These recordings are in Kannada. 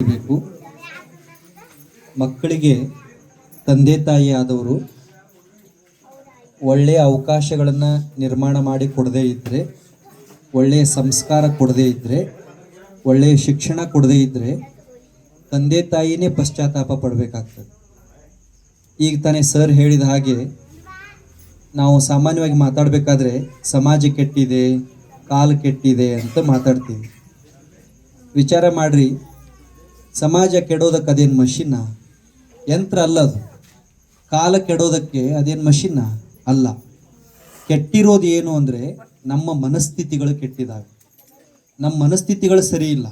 ಬೇಕು. ಮಕ್ಕಳಿಗೆ ತಂದೆ ತಾಯಿ ಆದವರು ಒಳ್ಳೆಯ ಅವಕಾಶಗಳನ್ನು ನಿರ್ಮಾಣ ಮಾಡಿ ಕೊಡದೇ ಇದ್ದರೆ ಒಳ್ಳೆಯ ಸಂಸ್ಕಾರ ಕೊಡದೇ ಇದ್ದರೆ ಒಳ್ಳೆಯ ಶಿಕ್ಷಣ ಕೊಡದೇ ಇದ್ದರೆ ತಂದೆ ತಾಯಿನೇ ಪಶ್ಚಾತ್ತಾಪ ಪಡಬೇಕಾಗ್ತದೆ. ಈಗ ತಾನೇ ಸರ್ ಹೇಳಿದ ಹಾಗೆ ನಾವು ಸಾಮಾನ್ಯವಾಗಿ ಮಾತಾಡಬೇಕಾದ್ರೆ ಸಮಾಜ ಕೆಟ್ಟಿದೆ, ಕಾಲು ಕೆಟ್ಟಿದೆ ಅಂತ ಮಾತಾಡ್ತೀವಿ. ವಿಚಾರ ಮಾಡ್ರಿ. ಸಮಾಜ ಕೆಡೋದಕ್ಕೆ ಅದೇನು ಮಷಿನ್ನ? ಯಂತ್ರ ಅಲ್ಲ ಅದು. ಕಾಲ ಕೆಡೋದಕ್ಕೆ ಅದೇನು ಮಷಿನ್ನ? ಅಲ್ಲ. ಕೆಟ್ಟಿರೋದು ಏನು ಅಂದರೆ ನಮ್ಮ ಮನಸ್ಥಿತಿಗಳು ಕೆಟ್ಟಿದಾಗ. ನಮ್ಮ ಮನಸ್ಥಿತಿಗಳು ಸರಿ ಇಲ್ಲ.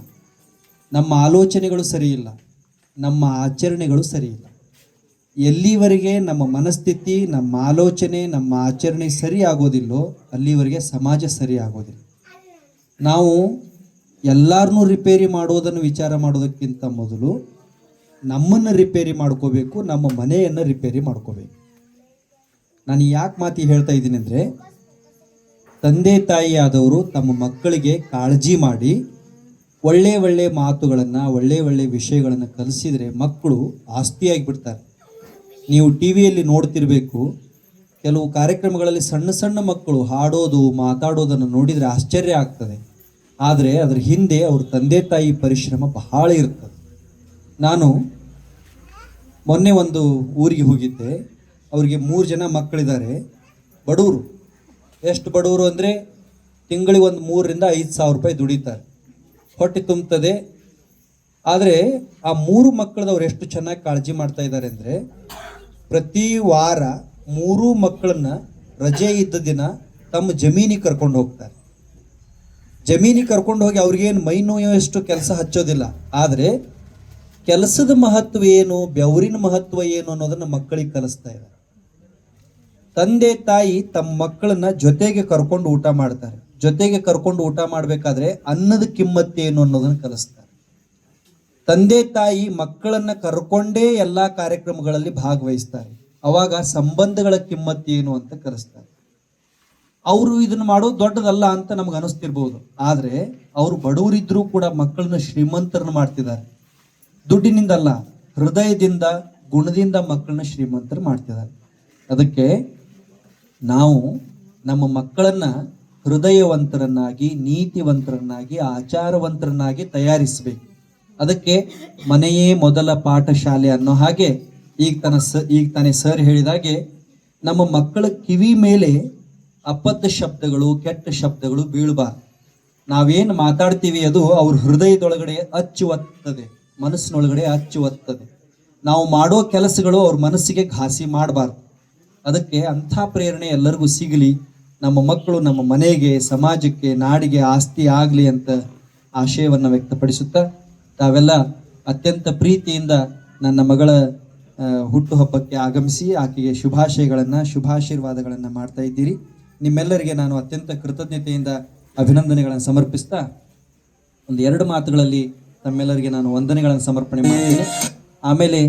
ನಮ್ಮ ಆಲೋಚನೆಗಳು ಸರಿ ಇಲ್ಲ. ನಮ್ಮ ಆಚರಣೆಗಳು ಸರಿ ಇಲ್ಲ. ಎಲ್ಲಿವರೆಗೆ ನಮ್ಮ ಮನಸ್ಥಿತಿ, ನಮ್ಮ ಆಲೋಚನೆ, ನಮ್ಮ ಆಚರಣೆ ಸರಿ ಆಗೋದಿಲ್ಲೋ ಅಲ್ಲಿವರೆಗೆ ಸಮಾಜ ಸರಿ ಆಗೋದಿಲ್ಲ. ನಾವು ಎಲ್ಲರನ್ನೂ ರಿಪೇರಿ ಮಾಡೋದನ್ನು ವಿಚಾರ ಮಾಡೋದಕ್ಕಿಂತ ಮೊದಲು ನಮ್ಮನ್ನು ರಿಪೇರಿ ಮಾಡ್ಕೋಬೇಕು, ನಮ್ಮ ಮನೆಯನ್ನು ರಿಪೇರಿ ಮಾಡ್ಕೋಬೇಕು. ನಾನು ಯಾಕೆ ಮಾತಿ ಹೇಳ್ತಾ ಇದ್ದೀನಿ ಅಂದರೆ, ತಂದೆ ತಾಯಿ ಆದವರು ತಮ್ಮ ಮಕ್ಕಳಿಗೆ ಕಾಳಜಿ ಮಾಡಿ ಒಳ್ಳೆ ಒಳ್ಳೆ ಮಾತುಗಳನ್ನು, ಒಳ್ಳೆ ಒಳ್ಳೆ ವಿಷಯಗಳನ್ನು ಕಲಿಸಿದರೆ ಮಕ್ಕಳು ಆಸ್ತಿಯಾಗಿ ಬಿಡ್ತಾರೆ ನೀವು ಟಿ ವಿಯಲ್ಲಿ ನೋಡ್ತಿರಬೇಕು, ಕೆಲವು ಕಾರ್ಯಕ್ರಮಗಳಲ್ಲಿ ಸಣ್ಣ ಸಣ್ಣ ಮಕ್ಕಳು ಹಾಡೋದು, ಮಾತಾಡೋದನ್ನು ನೋಡಿದರೆ ಆಶ್ಚರ್ಯ ಆಗ್ತದೆ. ಆದರೆ ಅದರ ಹಿಂದೆ ಅವ್ರ ತಂದೆ ತಾಯಿ ಪರಿಶ್ರಮ ಬಹಳ ಇರ್ತದೆ. ನಾನು ಮೊನ್ನೆ ಒಂದು ಊರಿಗೆ ಹೋಗಿದ್ದೆ. ಅವರಿಗೆ ಮೂರು ಜನ ಮಕ್ಕಳಿದ್ದಾರೆ. ಬಡವರು ಎಷ್ಟು ಬಡವರು ಅಂದರೆ ತಿಂಗಳಿಗೆ ಒಂದು ಮೂರರಿಂದ ಐದು ಸಾವಿರ ರೂಪಾಯಿ ದುಡಿತಾರೆ. ಹೊಟ್ಟೆ ತುಂಬುತ್ತದೆ ಆದರೆ ಆ ಮೂರು ಮಕ್ಕಳದವ್ರು ಎಷ್ಟು ಚೆನ್ನಾಗಿ ಕಾಳಜಿ ಮಾಡ್ತಾ ಇದ್ದಾರೆ ಅಂದರೆ ಪ್ರತಿ ವಾರ ಮೂರು ಮಕ್ಕಳನ್ನ ರಜೆ ಇದ್ದ ದಿನ ತಮ್ಮ ಜಮೀನಿಗೆ ಕರ್ಕೊಂಡು ಹೋಗ್ತಾರೆ. ಜಮೀನಿಗೆ ಕರ್ಕೊಂಡು ಹೋಗಿ ಅವ್ರಿಗೇನು ಮೈ ನೋಯುವಷ್ಟು ಕೆಲಸ ಹಚ್ಚೋದಿಲ್ಲ. ಆದರೆ ಕೆಲಸದ ಮಹತ್ವ ಏನು, ಬೆವರಿನ ಮಹತ್ವ ಏನು ಅನ್ನೋದನ್ನ ಮಕ್ಕಳಿಗೆ ಕಲಿಸ್ತಾ ಇದ್ದಾರೆ. ತಂದೆ, ತಾಯಿ ತಮ್ಮ ಮಕ್ಕಳನ್ನ ಜೊತೆಗೆ ಕರ್ಕೊಂಡು ಊಟ ಮಾಡ್ತಾರೆ. ಜೊತೆಗೆ ಕರ್ಕೊಂಡು ಊಟ ಮಾಡಬೇಕಾದ್ರೆ ಅನ್ನದ ಕಿಮ್ಮತ್ತೇನು ಅನ್ನೋದನ್ನ ಕಲಿಸ್ತಾರೆ. ತಂದೆ, ತಾಯಿ ಮಕ್ಕಳನ್ನ ಕರ್ಕೊಂಡೇ ಎಲ್ಲಾ ಕಾರ್ಯಕ್ರಮಗಳಲ್ಲಿ ಭಾಗವಹಿಸ್ತಾರೆ. ಅವಾಗ ಸಂಬಂಧಗಳ ಕಿಮ್ಮತ್ತೇನು ಅಂತ ಕಲಿಸ್ತಾರೆ. ಅವರು ಇದನ್ನ ಮಾಡೋದು ದೊಡ್ಡದಲ್ಲ ಅಂತ ನಮ್ಗೆ ಅನಿಸ್ತಿರ್ಬೋದು. ಆದರೆ ಅವರು ಬಡವರಿದ್ರೂ ಕೂಡ ಮಕ್ಕಳನ್ನ ಶ್ರೀಮಂತರನ್ನ ಮಾಡ್ತಿದ್ದಾರೆ. ದುಡ್ಡಿನಿಂದಲ್ಲ, ಹೃದಯದಿಂದ, ಗುಣದಿಂದ ಮಕ್ಕಳನ್ನ ಶ್ರೀಮಂತರು ಮಾಡ್ತಿದ್ದಾರೆ. ಅದಕ್ಕೆ ನಾವು ನಮ್ಮ ಮಕ್ಕಳನ್ನ ಹೃದಯವಂತರನ್ನಾಗಿ, ನೀತಿವಂತರನ್ನಾಗಿ, ಆಚಾರವಂತರನ್ನಾಗಿ ತಯಾರಿಸಬೇಕು. ಅದಕ್ಕೆ ಮನೆಯೇ ಮೊದಲ ಪಾಠಶಾಲೆ ಅನ್ನೋ ಹಾಗೆ ಈಗ ತನ್ನ ಸ, ಈಗ ತಾನೇ ಸರ್ ಹೇಳಿದಾಗೆ ನಮ್ಮ ಮಕ್ಕಳ ಕಿವಿ ಮೇಲೆ ಅಪದ್ಧ ಶಬ್ದಗಳು, ಕೆಟ್ಟ ಶಬ್ದಗಳು ಬೀಳಬಾರ್ದು ನಾವೇನು ಮಾತಾಡ್ತೀವಿ ಅದು ಅವ್ರ ಹೃದಯದೊಳಗಡೆ ಅಚ್ಚು ಒತ್ತದೆ ಮನಸ್ಸಿನೊಳಗಡೆ ಅಚ್ಚು ಒತ್ತದೆ ನಾವು ಮಾಡೋ ಕೆಲಸಗಳು ಅವ್ರ ಮನಸ್ಸಿಗೆ ಘಾಸಿ ಮಾಡಬಾರ್ದು. ಅದಕ್ಕೆ ಅಂಥ ಪ್ರೇರಣೆ ಎಲ್ಲರಿಗೂ ಸಿಗಲಿ, ನಮ್ಮ ಮಕ್ಕಳು ನಮ್ಮ ಮನೆಗೆ, ಸಮಾಜಕ್ಕೆ, ನಾಡಿಗೆ ಆಸ್ತಿ ಆಗಲಿ ಅಂತ ಆಶಯವನ್ನು ವ್ಯಕ್ತಪಡಿಸುತ್ತಾ, ತಾವೆಲ್ಲ ಅತ್ಯಂತ ಪ್ರೀತಿಯಿಂದ ನನ್ನ ಮಗಳ ಹುಟ್ಟುಹಬ್ಬಕ್ಕೆ ಆಗಮಿಸಿ, ಆಕೆಗೆ ಶುಭಾಶಯಗಳನ್ನು, ಶುಭಾಶೀರ್ವಾದಗಳನ್ನು ಮಾಡ್ತಾ ಇದ್ದೀರಿ. ನಿಮ್ಮೆಲ್ಲರಿಗೆ ನಾನು ಅತ್ಯಂತ ಕೃತಜ್ಞತೆಯಿಂದ ಅಭಿನಂದನೆಗಳನ್ನು ಸಮರ್ಪಿಸ್ತಾ ಒಂದು ಎರಡು ಮಾತುಗಳಲ್ಲಿ ತಮ್ಮೆಲ್ಲರಿಗೆ ನಾನು ವಂದನೆಗಳನ್ನು ಸಮರ್ಪಣೆ ಮಾಡ್ತೀನಿ. ಆಮೇಲೆ